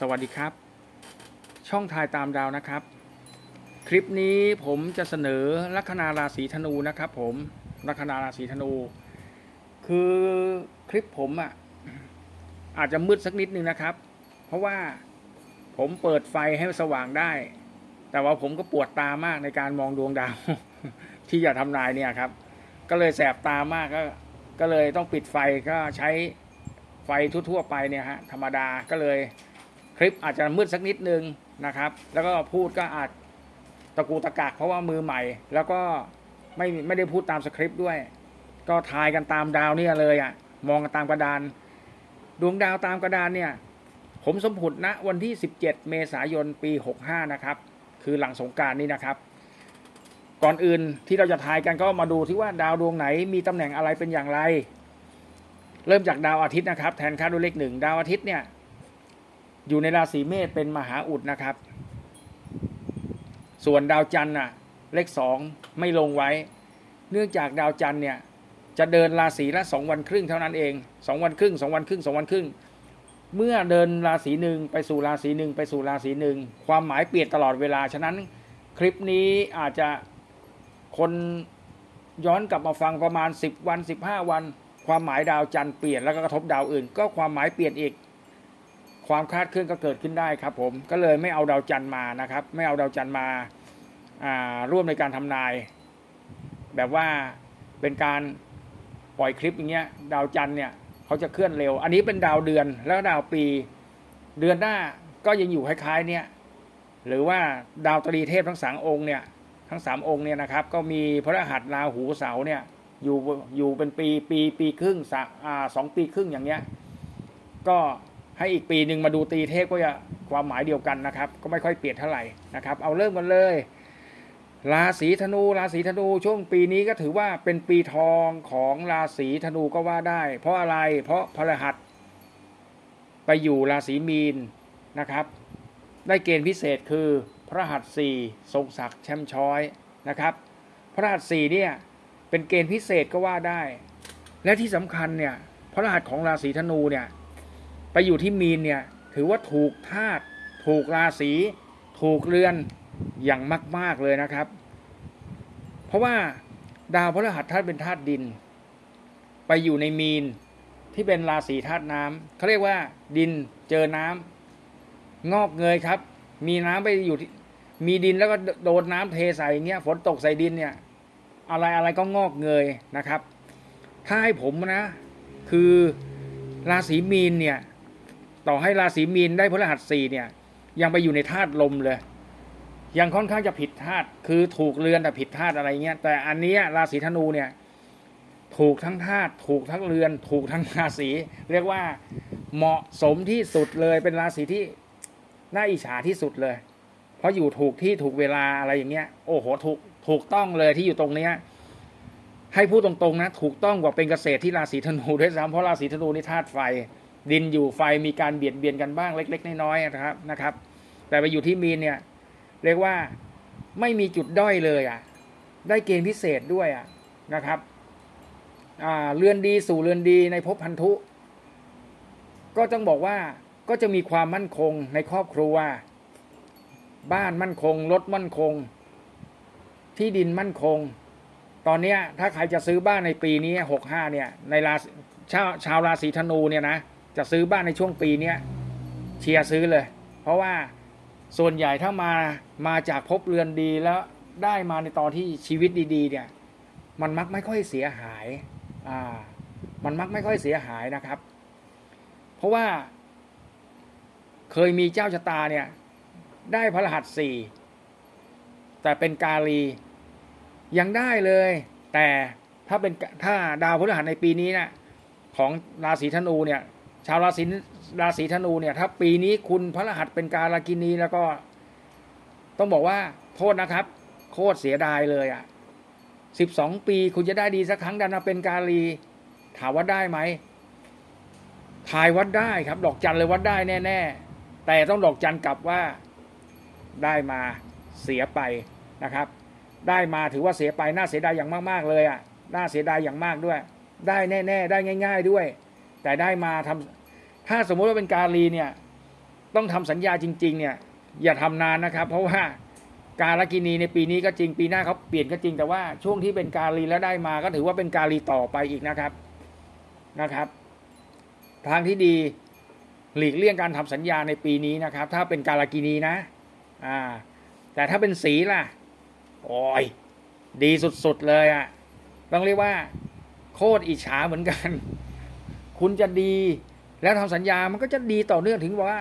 สวัสดีครับ ช่องทายตามดาวนะครับ คลิปนี้ผมจะเสนอลัคนาราศีธนูนะครับ ผมลัคนาราศีธนู คือคลิปผมอะอาจจะมืดสักนิดนึงนะครับ เพราะว่าผมเปิดไฟให้สว่างได้ แต่ว่าผมก็ปวดตามากในการมองดวงดาว ที่จะทำนายเนี่ยครับ ก็เลยแสบตามากก็ก็เลยต้องปิดไฟก็ใช้ไฟทั่วๆไปเนี่ยฮะธรรมดาก็เลย คลิปอาจจะมืดสักนิดนึงนะครับ แล้วก็พูดก็อาจตะกูตะกักเพราะว่ามือใหม่ แล้วก็ไม่ไม่ได้พูดตามสคริปต์ด้วย ก็ทายกันตามดาวเนี่ยเลยอะ่ะ มองกันตามกระดาน ดวงดาวตามกระดานเนี่ย ผมสมผุดณวันที่ 17 เมษายนปี 65 นะครับ คือหลังสงการนี่นะครับ ก่อนอื่นที่เราจะทายกันก็มาดูที่ว่าดาวดวงไหนมีตำแหน่งอะไรเป็นอย่างไร เริ่มจากดาวอาทิตย์นะครับ แทนค่าด้วยเลขหนึ่งดาวอาทิตย์เนี่ย อยู่ในราศีเมษเป็นมหาอุดนะครับ ส่วนดาวจันทร์น่ะ เลขสองไม่ลงไว้ เนื่องจากดาวจันทร์เนี่ยจะเดินราศีละสองวันครึ่งเท่านั้นเองสองวันครึ่งสองวันครึ่งสองวันครึ่ง เมื่อเดินราศีหนึ่งไปสู่ราศีหนึ่งไปสู่ราศีหนึ่งความหมายเปลี่ยนตลอดเวลา ฉะนั้นคลิปนี้อาจจะคนย้อนกลับมาฟังประมาณ 10 วัน 15 วัน ความหมายดาวจันทร์เปลี่ยนแล้วก็กระทบดาวอื่น ก็ความหมายเปลี่ยนอีก ความคลาดเคลื่อนก็เกิดขึ้นได้ครับ ผมก็เลยไม่เอาดาวจันทร์มานะครับ ไม่เอาดาวจันทร์มาร่วมในการทำนาย แบบว่าเป็นการปล่อยคลิปอย่างเงี้ย ดาวจันทร์เนี่ยเขาจะเคลื่อนเร็ว อันนี้เป็นดาวเดือนแล้วดาวปี เดือนหน้าก็ยังอยู่คล้ายๆ เนี่ยหรือว่าดาวตรีเทพทั้งสามองค์เนี่ย ทั้งสามองค์เนี่ยนะครับ ก็มีพระรหัสราหูเสาเนี่ยอยู่อยู่เป็นปีปีปีครึ่งสะอ่าสองปีครึ่งอย่างเงี้ย ก็ ให้อีกปีหนึ่งมาดูตีเทพก็จะความหมายเดียวกันนะครับ ก็ไม่ค่อยเปลี่ยนเท่าไหร่นะครับ เอาเริ่มกันเลย ราศีธนูราศีธนูช่วงปีนี้ก็ถือว่าเป็นปีทองของราศีธนูก็ว่าได้ เพราะอะไรเพราะพระรหัส ไปอยู่ราศีมีนนะครับ ได้เกณฑ์พิเศษคือพระรหัสสี่ทรงศักดิ์แชมป์ช้อยนะครับ พระรหัสสี่เนี่ยเป็นเกณฑ์พิเศษก็ว่าได้ และที่สำคัญเนี่ยพระรหัสของราศีธนูเนี่ย ไปอยู่ที่มีนเนี่ยถือว่าถูกธาตุถูกราศีถูกเรือนอย่างมาก ๆเลยนะครับ เพราะว่าดาวพฤหัสธาตุเป็นธาตุดิน ไปอยู่ในมีนที่เป็นราศีธาตุน้ำเขาเรียกว่าดินเจอน้ำงอกเงยครับ มีน้ำไปอยู่ที่มีดินแล้วก็โดนน้ำเทใส่อย่างเงี้ยฝนตกใส่ดินเนี่ย อะไรอะไรก็งอกเงยนะครับ ถ้าให้ผมนะ คือราศีมีนเนี่ย ต่อให้ราศีมีนได้พฤหัสสี่เนี่ย ยังไปอยู่ในธาตุลมเลย ยังค่อนข้างจะผิดธาตุคือถูกเรือนแต่ผิดธาตุอะไรเงี้ยแต่อันนี้ราศีธนูเนี่ย ถูกทั้งธาตุถูกทั้งเรือน ถูกทั้งราศีเรียกว่าเหมาะสมที่สุดเลยเป็นราศีที่น่าอิจฉาที่สุดเลย เพราะอยู่ถูกที่ถูกเวลาอะไรอย่างเงี้ย โอ้โหถูกถูกต้องเลยที่อยู่ตรงเนี้ยให้พูดตรงๆนะ ถูกต้องกว่าเป็นเกษตรที่ราศีธนูด้วยซ้ำเพราะราศีธนูนี่ธาตุไฟ ดินอยู่ไฟมีการเบียดเบียนกันบ้างเล็ก ๆ น้อยๆนะครับนะครับ แต่ไปอยู่ที่มีนเนี่ยเรียกว่าไม่มีจุดด้อยเลยอะ ได้เกณฑ์พิเศษด้วยอะนะครับอ่าเรือนดีสู่เรือนดีในภพพันธุ ก็ต้องบอกว่าก็จะมีความมั่นคงในครอบครัว บ้านมั่นคงรถมั่นคง ที่ดินมั่นคง ตอนนี้ถ้าใครจะซื้อบ้านในปีนี้หกห้าเนี่ยในราชาวชาวราศีธนูเนี่ยนะ จะซื้อบ้านในช่วงปีเนี้ยเชียร์ซื้อเลย เพราะว่าส่วนใหญ่ถ้ามามาจากภพเรือนดีแล้วได้มาในตอนที่ชีวิตดี ๆ เนี่ย มันมักไม่ค่อยเสียหายอ่ามันมักไม่ค่อยเสียหายนะครับ เพราะว่า เคยมีเจ้าชะตาเนี่ย ได้พระรหัสสี่แต่เป็นกาลียังได้เลย แต่ถ้าเป็นถ้าดาวพฤหัสในปีนี้นะของราศีธนูเนี่ย ชาวราศีราศีธนูเนี่ย ถ้าปีนี้คุณพระรหัสเป็นกาลกินีแล้วก็ ต้องบอกว่าโทษนะครับ โคตรเสียดายเลยอะ่ะสิบสองปีคุณจะได้ดีสักครั้งดันมาเป็นกาลี ถามว่าได้ไหมทายวัดได้ครับ ดอกจันเลยวัดได้แน่ ๆ แต่ต้องดอกจันกลับว่าได้มาเสียไปนะครับ ได้มาถือว่าเสียไปน่าเสียดายอย่างมากๆเลยอะน่าเสียดายอย่างมากด้วย ได้แน่ ๆ ได้ง่าย ๆด้วย แต่ได้มาทำ ถ้าสมมุติว่าเป็นกาลีเนี่ยต้องทำสัญญาจริง ๆ เนี่ยอย่าทำนานนะครับ เพราะว่าการละกินีในปีนี้ก็จริงปีหน้าเขาเปลี่ยนก็จริงแต่ว่าช่วงที่เป็นการีแล้วได้มา ก็ถือว่าเป็นการีต่อไปอีกนะครับนะครับ ทางที่ดีหลีกเลี่ยงการทำสัญญาในปีนี้นะครับ ถ้าเป็นการากินีนะอ่าแต่ถ้าเป็นสีล่ะโอ้ยดีสุดๆเลยอะ่ะต้องเรียกว่า โคตรอิจฉาเหมือนกัน คุณจะดี แล้วทำสัญญามันก็จะดีต่อเนื่องถึงว่า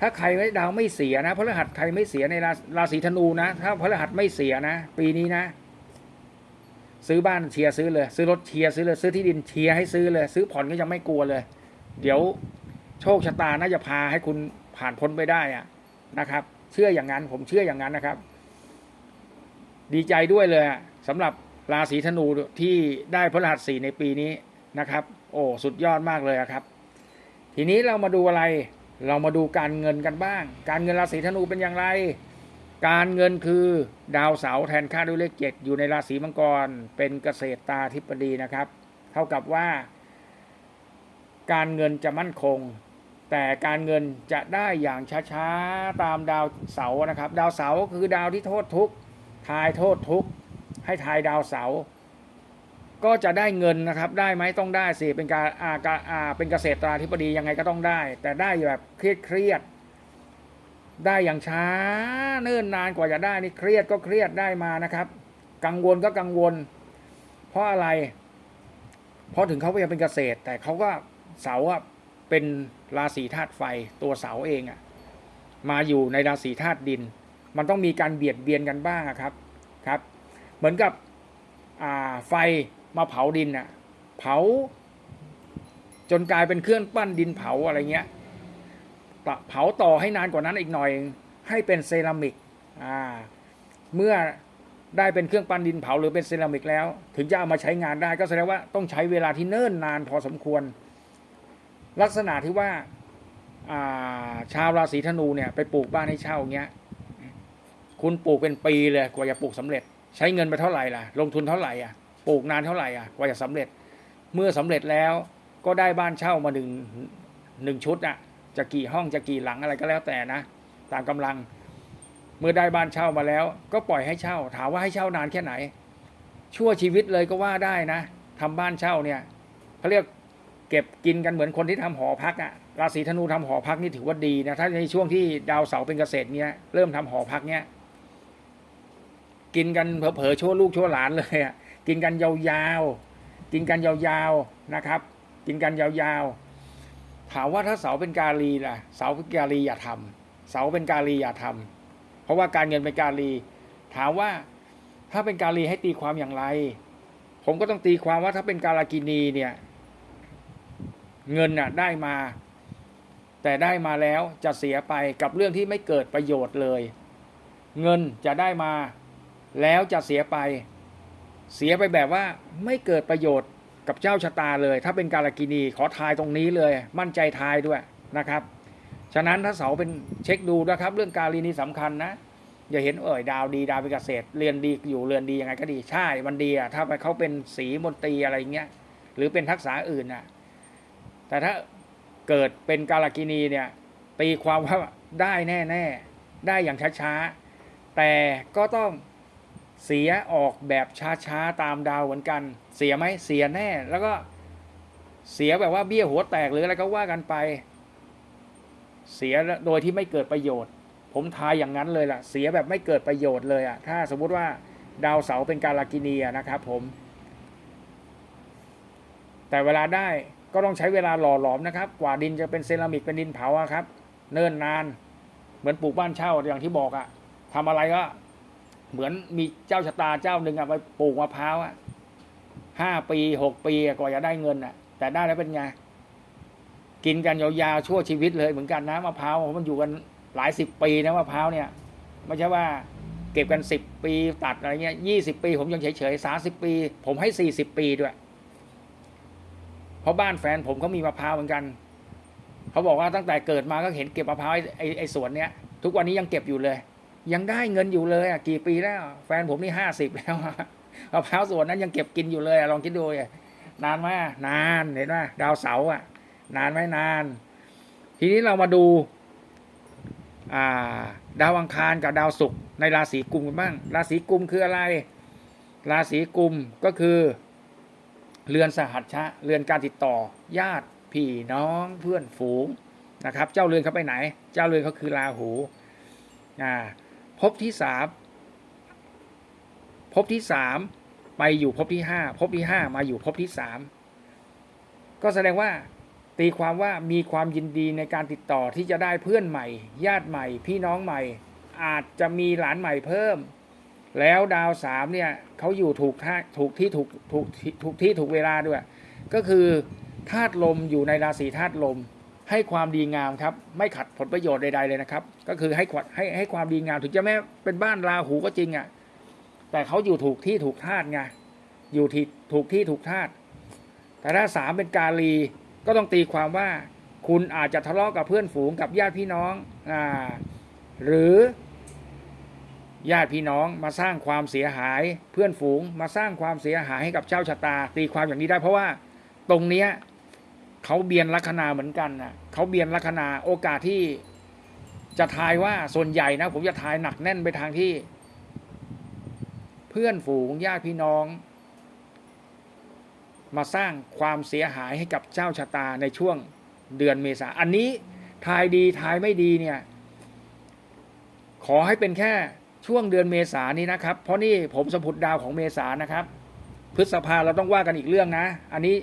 ถ้าใครไม่ดาวไม่เสียนะพระรหัสใครไม่เสียในราราศีธนูนะ ถ้าพระรหัสไม่เสียนะ ปีนี้นะ ซื้อบ้านเชียร์ซื้อเลย ซื้อรถเชียร์ซื้อเลย ซื้อที่ดินเชียร์ให้ซื้อเลย ซื้อผ่อนก็ยังไม่กลัวเลย เดี๋ยวโชคชะตาน่าจะพาให้คุณผ่านพ้นไปได้อะนะครับ เชื่ออย่างนั้นผมเชื่ออย่างนั้นนะครับ ดีใจด้วยเลยอะสำหรับราศีธนูที่ได้พระรหัสสี่ในปีนี้นะครับ โอ้สุดยอดมากเลยครับ ทีนี้เรามาดูอะไร เรามาดูการเงินกันบ้าง การเงินราศีธนูเป็นอย่างไร การเงินคือดาวเสาร์แทนค่าด้วยเลขเจ็ดอยู่ในราศีมังกร เป็นเกษตรตาธิปดีนะครับ เท่ากับว่า การเงินจะมั่นคง แต่การเงินจะได้อย่างช้าๆตามดาวเสาร์นะครับ ดาวเสาร์คือดาวที่โทษทุกข์ทายโทษทุกข์ให้ทายดาวเสาร์ ก็จะได้เงินนะครับ ได้ไหมต้องได้สิเป็นการอากาอ่าเป็นเกษตราธิบดียังไงก็ต้องได้ แต่ได้แบบเครียดเครียดได้อย่างช้าเนิ่นนานกว่าจะได้นี่เครียดก็เครียดได้มานะครับ กังวลก็กังวล เพราะอะไร เพราะถึงเขายังเป็นเกษตร แต่เขาก็เสาอะเป็นราศีธาตุไฟตัวเสาเองอะมาอยู่ในราศีธาตุดิน มันต้องมีการเบียดเบียนกันบ้างครับครับ เหมือนกับไฟ มาเผาดินอะเผา จนกลายเป็นเครื่องปั้นดินเผาอะไรเงี้ยเผาต่อให้นานกว่านั้นอีกหน่อย ให้เป็นเซรามิกอ่าเมื่อได้เป็นเครื่องปั้นดินเผาหรือเป็นเซรามิกแล้ว ถึงจะเอามาใช้งานได้ก็แสดงว่าต้องใช้เวลาที่เนิ่นนานพอสมควร ลักษณะที่ว่าอ่าชาวราศีธนูเนี่ยไปปลูกบ้านให้เช่าเงี้ยคุณปลูกเป็นปีเลยกว่าจะปลูกสำเร็จ ใช้เงินไปเท่าไหร่ล่ะ ลงทุนเท่าไหร่อะ ปลูกนานเท่าไหร่อะกว่าจะสำเร็จ เมื่อสำเร็จแล้วก็ได้บ้านเช่ามาหนึ่งหนึ่งชุดอะ จะกี่ห้องจะกี่หลังอะไรก็แล้วแต่นะ ตามกำลัง เมื่อได้บ้านเช่ามาแล้ว ก็ปล่อยให้เช่า ถามว่าให้เช่านานแค่ไหน ชั่วชีวิตเลยก็ว่าได้นะทำบ้านเช่าเนี่ยเขาเรียกเก็บกินกันเหมือนคนที่ทำหอพักอะราศีธนูทำหอพักนี่ถือว่าดีนะถ้าในช่วงที่ดาวเสาร์เป็นเกษตรเนี่ยเริ่มทำหอพักเนี่ยกินกันเผลอๆชั่วลูกชั่วหลานเลยอะ กินกันยาวๆ กินกันยาวๆนะครับ กินกันยาวๆ ถามว่าถ้าเสาเป็นกาลีล่ะ เสาเป็นกาลีอย่าทำเสาเป็นกาลีอย่าทำเพราะว่าการเงินเป็นกาลี ถามว่าถ้าเป็นกาลีให้ตีความอย่างไร ผมก็ต้องตีความว่าถ้าเป็นกาลากินีเนี่ย เงินน่ะได้มา แต่ได้มาแล้วจะเสียไปกับเรื่องที่ไม่เกิดประโยชน์เลย เงินจะได้มาแล้วจะเสียไป เสียไปแบบว่าไม่เกิดประโยชน์กับเจ้าชะตาเลย ถ้าเป็นกาลกินีขอทายตรงนี้เลย มั่นใจทายด้วยนะครับ ฉะนั้นถ้าเสาเป็นเช็คดูนะครับ เรื่องกาลีนี้สำคัญนะอย่าเห็นเอ่ยดาวดีดาวเป็นเกษตรเรียนดีอยู่เรียนดียังไงก็ดีใช่มันดีอะถ้าไปเขาเป็นสีมนตรีอะไรเงี้ยหรือเป็นทักษะอื่นนะแต่ถ้าเกิดเป็นกาลกินีเนี่ยตีความว่าได้แน่ ๆ ได้อย่างช้าๆแต่ก็ต้อง เสียออกแบบช้าๆตามดาวเหมือนกัน เสียไหมเสียแน่ แล้วก็เสียแบบว่าเบี้ยหัวแตกหรืออะไรก็ว่ากันไป เสียโดยที่ไม่เกิดประโยชน์ ผมทายอย่างนั้นเลยล่ะ เสียแบบไม่เกิดประโยชน์เลยอะถ้าสมมุติว่าดาวเสาเป็นการลกินีนะครับผม แต่เวลาได้ก็ต้องใช้เวลาหล่อหลอมนะครับ กว่าดินจะเป็นเซรามิกเป็นดินเผาครับ เนิ่นนาน เหมือนปลูกบ้านเช่าอย่างที่บอกอะทำอะไรก็ เหมือนมีเจ้าชะตาเจ้าหนึ่งอะไปปลูกมะพร้าวอะห้าปีหกปีกว่าจะได้เงินอะแต่ได้แล้วเป็นไงกินกันยาวๆชั่วชีวิตเลยเหมือนกันนะมะพร้าวมันอยู่กันหลายสิบปีนะมะพร้าวเนี่ยไม่ใช่ว่าเก็บกันสิบปีตัดอะไรเงี้ยยี่สิบปี ผมยังเฉยๆสาสิบปี ผมให้สี่สิบปีด้วย เพราะบ้านแฟนผมเขามีมะพร้าวเหมือนกัน เขาบอกว่าตั้งแต่เกิดมาก็เห็นเก็บมะพร้าวไอ้ไอ้สวนเนี้ยทุกวันนี้ยังเก็บอยู่เลย ยังได้เงินอยู่เลยอะกี่ปีแล้ว แฟนผมนี่ห้าสิบแล้วอะมะพร้าวสวนนั้นยังเก็บกินอยู่เลยอะลองคิดดูอะนานไหมนานเห็นไหมดาวเสาร์อะ นานไหมนาน ทีนี้เรามาดูอ่าดาวอังคารกับดาวศุกร์ในราศีกุมกันบ้าง ราศีกุมคืออะไร ราศีกุมก็คือ เรือนสหัชชะ เรือนการติดต่อ ญาติพี่น้องเพื่อนฝูงนะครับ เจ้าเรือนเขาไปไหน เจ้าเรือนเขาคือราหูอ่า ภพที่สามภพที่สามไปอยู่ภพที่ห้าภพที่ห้ามาอยู่ภพที่สามก็แสดงว่าตีความว่ามีความยินดีในการติดต่อที่จะได้เพื่อนใหม่ ญาติใหม่ พี่น้องใหม่ อาจจะมีหลานใหม่เพิ่ม แล้วดาวสามเนี่ยเขาอยู่ถูกท่าถูกที่ถูกถูกถูกที่ถูกเวลาด้วย ก็คือธาตุลมอยู่ในราศีธาตุลม ให้ความดีงามครับ ไม่ขัดผลประโยชน์ใดๆเลยนะครับ ก็คือให้ความให้ให้ความดีงามถึงจะแม้เป็นบ้านราหูก็จริงอะ่ะ แต่เขาอยู่ถูกที่ถูกธาตุไงอยู่ที่ถูกที่ถูกธาตุแต่ถ้าสามเป็นกาลีก็ต้องตีความว่า คุณอาจจะทะเลาะกับเพื่อนฝูงกับญาติพี่น้องอ่าหรือญาติพี่น้องมาสร้างความเสียหาย เพื่อนฝูงมาสร้างความเสียหายให้กับเจ้าชะตา ตีความอย่างนี้ได้เพราะว่าตรงเนี้ย เขาเบียนลัคนาเหมือนกันนะเขาเบียนลัคนาโอกาสที่จะทายว่าส่วนใหญ่นะ ผมจะทายหนักแน่นไปทางที่ เพื่อนฝูงญาติพี่น้อง มาสร้างความเสียหายให้กับเจ้าชะตาในช่วงเดือนเมษาอันนี้ทายดีทายไม่ดีเนี่ย ขอให้เป็นแค่ช่วงเดือนเมษานี้นะครับ เพราะนี่ผมสมุดดาวของเมษานะครับ พฤษภาเราต้องว่ากันอีกเรื่องนะ อันนี้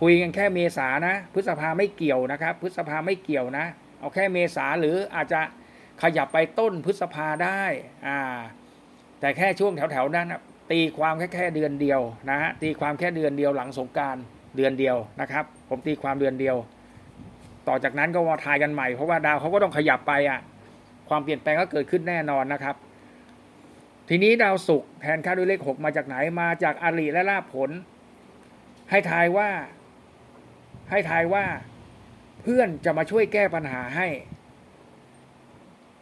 คุยกันแค่เมษานะ พฤษภาไม่เกี่ยวนะครับ พฤษภาไม่เกี่ยวนะ เอาแค่เมษาหรืออาจจะขยับไปต้นพฤษภาได้อ่าแต่แค่ช่วงแถวๆนั้นนะตีความแค่แค่เดือนเดียวนะฮะตีความแค่เดือนเดียวหลังสงการเดือนเดียวนะครับ ผมตีความเดือนเดียว ต่อจากนั้นก็มาทายกันใหม่เพราะว่าดาวเขาก็ต้องขยับไปอะความเปลี่ยนแปลงก็เกิดขึ้นแน่นอนนะครับ ทีนี้ดาวศุกร์แทนค่าด้วยเลขหกมาจากไหนมาจากอาริและลาภผล ให้ทายว่า ให้ทายว่า เพื่อนจะมาช่วยแก้ปัญหาให้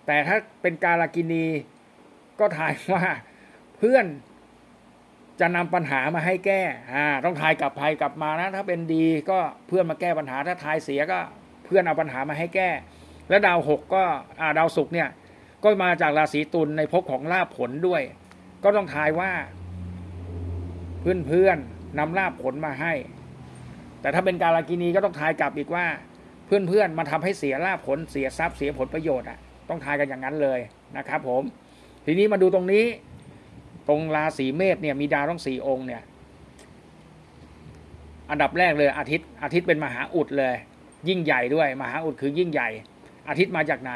แต่ถ้าเป็นกาลกินี ก็ทายว่า เพื่อนจะนำปัญหามาให้แก้อ่าต้องทายกลับภัยกลับมานะ ถ้าเป็นดีก็เพื่อนมาแก้ปัญหา ถ้าทายเสียก็เพื่อนเอาปัญหามาให้แก้ และดาวหกก็อ่าดาวศุกร์เนี่ย ก็มาจากราศีตุลในภพของลาภผลด้วย ก็ต้องทายว่า เพื่อนเพื่อนนำลาภผลมาให้ แต่ถ้าเป็นกาลกินีก็ต้องทายกลับอีกว่า เพื่อนเพื่อนๆมาทำให้เสียลาภผลเสียทรัพย์เสียผลประโยชน์อะต้องทายกันอย่างนั้นเลยนะครับผม ทีนี้มาดูตรงนี้ ตรงราศีเมษเนี่ยมีดาวทั้งสี่องค์เนี่ย อันดับแรกเลยอาทิตย์อาทิตย์เป็นมหาอุดเลย ยิ่งใหญ่ด้วยมหาอุดคือยิ่งใหญ่ อาทิตย์มาจากไหน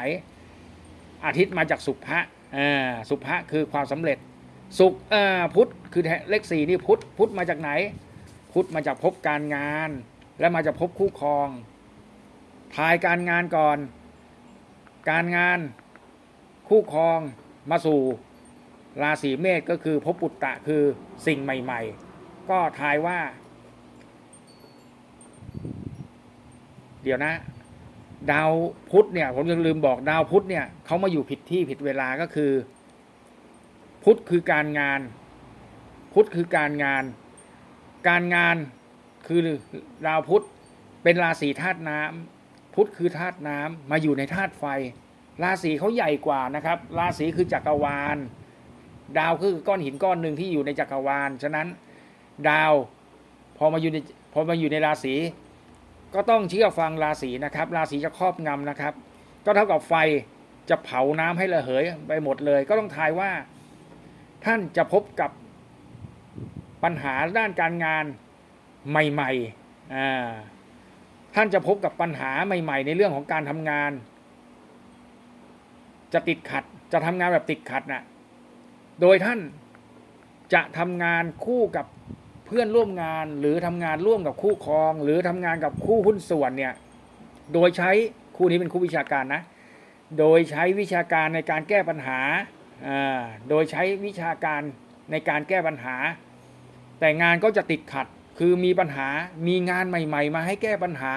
อาทิตย์มาจากสุภะอ่าสุภะคือความสำเร็จ สุขอ่าพุทธคือเลขสี่นี่พุทธพุทธมาจากไหน พุธมาจากภพการงาน และมาจากภพคู่ครอง ทายการงานก่อน การงานคู่ครองมาสู่ราศีเมษก็คือภพปุตตะคือสิ่งใหม่ ๆ ก็ทายว่า เดี๋ยวนะ ดาวพุธเนี่ย ผมยังลืมบอกดาวพุธเนี่ยเขามาอยู่ผิดที่ผิดเวลาก็คือ พุธคือการงาน พุธคือการงาน การงานคือดาวพุธเป็นราศีธาตุน้ำพุธคือธาตุน้ำมาอยู่ในธาตุไฟ ราศีเขาใหญ่กว่านะครับ ราศีคือจักรวาล ดาวคือก้อนหินก้อนหนึ่งที่อยู่ในจักรวาล ฉะนั้นดาวพอมาอยู่ในพอมาอยู่ในราศีก็ต้องเชื่อฟังราศีนะครับ ราศีจะครอบงำนะครับ ก็เท่ากับไฟจะเผาน้ำให้ระเหยไปหมดเลย ก็ต้องทายว่า ท่านจะพบกับ ปัญหาด้านการงานใหม่ๆท่านจะพบกับปัญหาใหม่ ๆ ในเรื่องของการทำงาน จะติดขัดจะทำงานแบบติดขัดน่ะโดยท่านจะทำงานคู่กับเพื่อนร่วมงานหรือทำงานร่วมกับคู่ครอง หรือทำงานกับคู่หุ้นส่วนเนี่ยโดยใช้คู่นี้เป็นคู่วิชาการนะ โดยใช้วิชาการในการแก้ปัญหา โดยใช้วิชาการในการแก้ปัญหา แต่งานก็จะติดขัดคือมีปัญหามีงานใหม่ ๆ มาให้แก้ปัญหา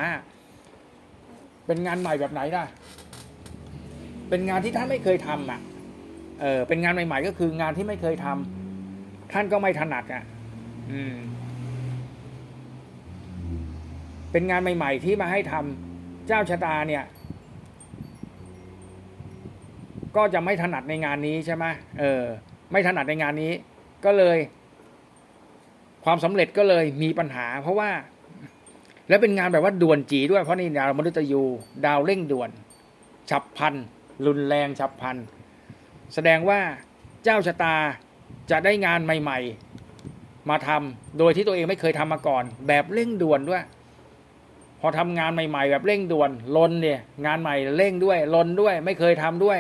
เป็นงานใหม่แบบไหนล่ะ เป็นงานที่ท่านไม่เคยทำอะเออเป็นงานใหม่ ๆ ก็คืองานที่ไม่เคยทำท่านก็ไม่ถนัดอะ อืม เป็นงานใหม่ ๆ ที่มาให้ทำเจ้าชะตาเนี่ย ก็จะไม่ถนัดในงานนี้ใช่ไหมเออ ไม่ถนัดในงานนี้ ก็เลย ความสำเร็จก็เลยมีปัญหา เพราะว่า และเป็นงานแบบว่าด่วนจีด้วยเพราะนี่ดาวมฤตยู ดาวเร่งด่วน ฉับพันรุนแรงฉับพันแสดงว่าเจ้าชะตาจะได้งานใหม่ ๆ มาทำโดยที่ตัวเองไม่เคยทำมาก่อน แบบเร่งด่วนด้วย พอทำงานใหม่ ๆ แบบเร่งด่วนลนเนี่ย งานใหม่เร่งด้วยลนด้วย ไม่เคยทำด้วย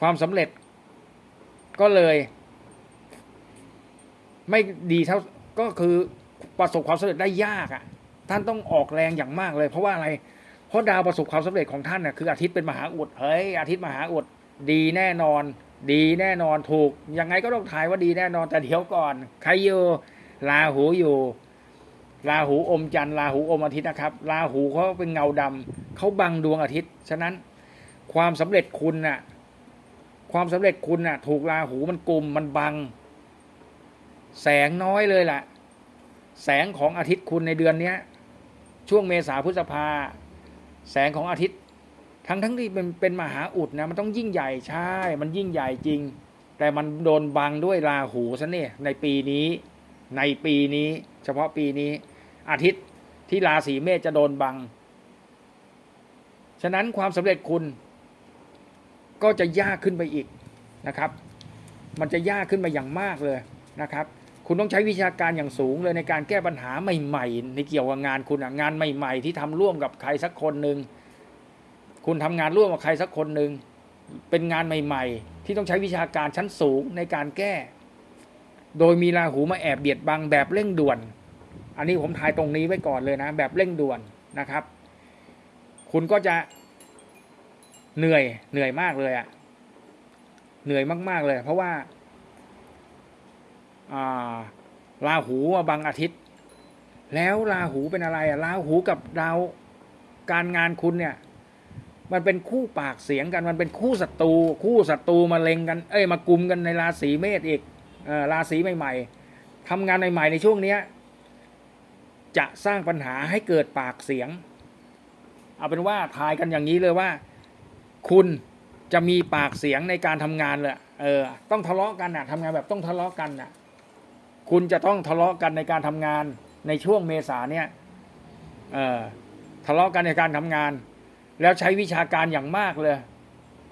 ความสำเร็จก็เลย ไม่ดีเท่า ก็คือประสบความสำเร็จได้ยากอะ ท่านต้องออกแรงอย่างมากเลย เพราะว่าอะไร เพราะดาวประสบความสำเร็จของท่านน่ะคืออาทิตย์เป็นมหาอุดเฮ้ยอาทิตย์มหาอุดดีแน่นอน ดีแน่นอนถูก ยังไงก็ต้องทายว่าดีแน่นอนแต่เดี๋ยวก่อน ใครอยู่ลาหูอยู่ลาหูอมจันทร์ลาหูอมอาทิตย์นะครับลาหูเขาเป็นเงาดำเขาบังดวงอาทิตย์ ฉะนั้นความสำเร็จคุณน่ะ ความสำเร็จคุณน่ะ ถูกลาหูมันกลุ่มมันบัง แสงน้อยเลยแหละแสงของอาทิตย์คุณในเดือนเนี้ย ช่วงเมษาพฤษภา แสงของอาทิตย์ ทั้งทั้งที่เป็นเป็นมหาอุดนะมันต้องยิ่งใหญ่ใช่ มันยิ่งใหญ่จริง แต่มันโดนบังด้วยราหูซะเนี่ยในปีนี้ในปีนี้ เฉพาะปีนี้ อาทิตย์ที่ราศีเมษจะโดนบัง ฉะนั้นความสำเร็จคุณ ก็จะยากขึ้นไปอีกนะครับ มันจะยากขึ้นมาอย่างมากเลยนะครับ คุณต้องใช้วิชาการอย่างสูงเลยในการแก้ปัญหาใหม่ ๆ ในเกี่ยวกับงานคุณอะงานใหม่ ๆ ที่ทำร่วมกับใครสักคนหนึ่งคุณทำงานร่วมกับใครสักคนหนึ่งเป็นงานใหม่ ๆ ที่ต้องใช้วิชาการชั้นสูงในการแก้ โดยมีราหูมาแอบเบียดบังแบบเร่งด่วน อันนี้ผมทายตรงนี้ไว้ก่อนเลยนะ แบบเร่งด่วนนะครับ คุณก็จะเหนื่อยเหนื่อยมากเลยอะเหนื่อยมาก ๆเลย เพราะว่า ราหูบังอาทิตย์ แล้วราหูเป็นอะไรอะราหูกับดาวการงานคุณเนี่ย มันเป็นคู่ปากเสียงกันมันเป็นคู่ศัตรูคู่ศัตรูมาเล็งกัน เอ้ยมากลุ่มกันในราศีเมษอีกเอราศีใหม่ ๆทำงานใหม่ๆในช่วงเนี้ยจะสร้างปัญหาให้เกิดปากเสียง เอาเป็นว่าทายกันอย่างนี้เลยว่า คุณจะมีปากเสียงในการทำงานเลยเออ ต้องทะเลาะกันนะทำงานแบบต้องทะเลาะกันนะ คุณจะต้องทะเลาะกันในการทำงานในช่วงเมษาเนี่ยทะเลาะกันในการทำงาน แล้วใช้วิชาการอย่างมากเลย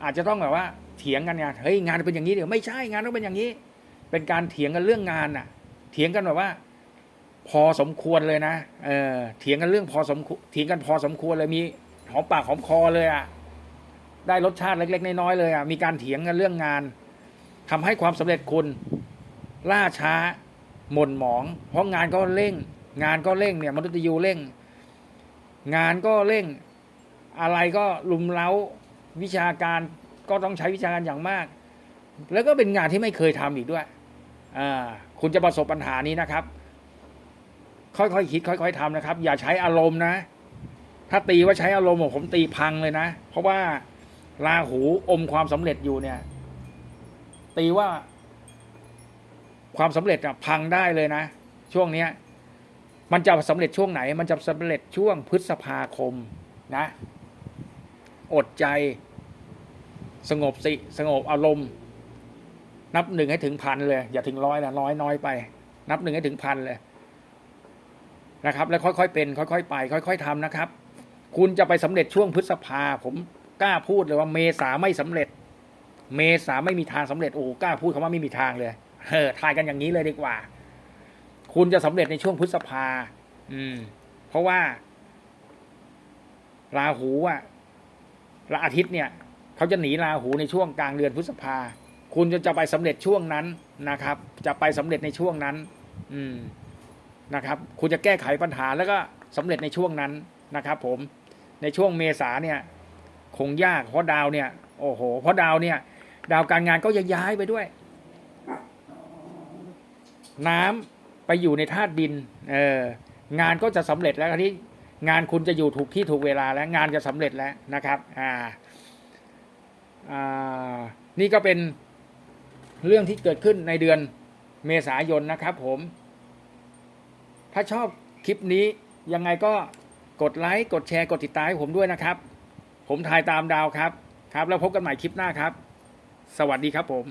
อาจจะต้องแบบว่าเถียงกันไงเฮ้ยงานเป็นอย่างนี้เดี๋ยวไม่ใช่งานต้องเป็นอย่างนี้ เป็นการเถียงกันเรื่องงานน่ะ เถียงกันแบบว่า พอสมควรเลยนะเออเถียงกันเรื่องพอสมเถียงกันพอสมควรเลยมีหอมปากหอมคอเลยอะได้รสชาติเล็กๆน้อยๆเลยอะมีการเถียงกันเรื่องงานทำให้ความสำเร็จคุณล่าช้า หม่นหมอง เพราะงานก็เร่ง งานก็เร่งเนี่ยมนุษย์ยูเร่ง งานก็เร่ง อะไรก็ลุมเล้าวิชาการก็ต้องใช้วิชาการอย่างมาก แล้วก็เป็นงานที่ไม่เคยทำอีกด้วยอคุณจะประสบปัญหานี้นะครับ ค่อยๆคิด ค่อย ๆทำนะครับ อย่าใช้อารมณ์นะ ถ้าตีว่าใช้อารมณ์ผมตีพังเลยนะ เพราะว่าราหูอมความสำเร็จอยู่เนี่ย ตีว่า ความสำเร็จอะพังได้เลยนะ ช่วงเนี้ยมันจะสำเร็จช่วงไหน มันจะสำเร็จช่วงพฤษภาคมนะ อดใจสงบสิสงบอารมณ์ นับหนึ่งให้ถึงพันเลย อย่าถึงร้อยนะน้อยน้อยไป นับหนึ่งให้ถึงพันเลยนะครับ แล้วค่อยๆเป็น ค่อยๆไป ค่อย ๆทำนะครับ คุณจะไปสำเร็จช่วงพฤษภา ผมกล้าพูดเลยว่าเมษาไม่สำเร็จ เมษาไม่มีทางสำเร็จโอ้กล้าพูดคำว่าไม่มีทางเลย เออทายกันอย่างนี้เลยดีกว่า คุณจะสำเร็จในช่วงพฤษภา อืม เพราะว่า ราหูอะราอาทิตย์เนี่ย เขาจะหนีราหูในช่วงกลางเดือนพฤษภา คุณจะจะไปสำเร็จช่วงนั้นนะครับ จะไปสำเร็จในช่วงนั้น อืมนะครับ คุณจะแก้ไขปัญหาแล้วก็สำเร็จในช่วงนั้นนะครับ ผม ในช่วงเมษาเนี่ย คงยากเพราะดาวเนี่ย โอ้โห เพราะดาวเนี่ย ดาวการงานก็จะย้ายไปด้วย น้ำไปอยู่ในธาตุดินเอองานก็จะสำเร็จแล้วคราวนี้งานคุณจะอยู่ถูกที่ถูกเวลาแล้วงานจะสำเร็จแล้วนะครับอ่าอ่านี่ก็เป็นเรื่องที่เกิดขึ้นในเดือนเมษายนนะครับผม ถ้าชอบคลิปนี้ยังไงก็กดไลค์กดแชร์กดติดตามให้ผมด้วยนะครับ ผมทายตามดาวครับครับ แล้วพบกันใหม่คลิปหน้าครับ สวัสดีครับผม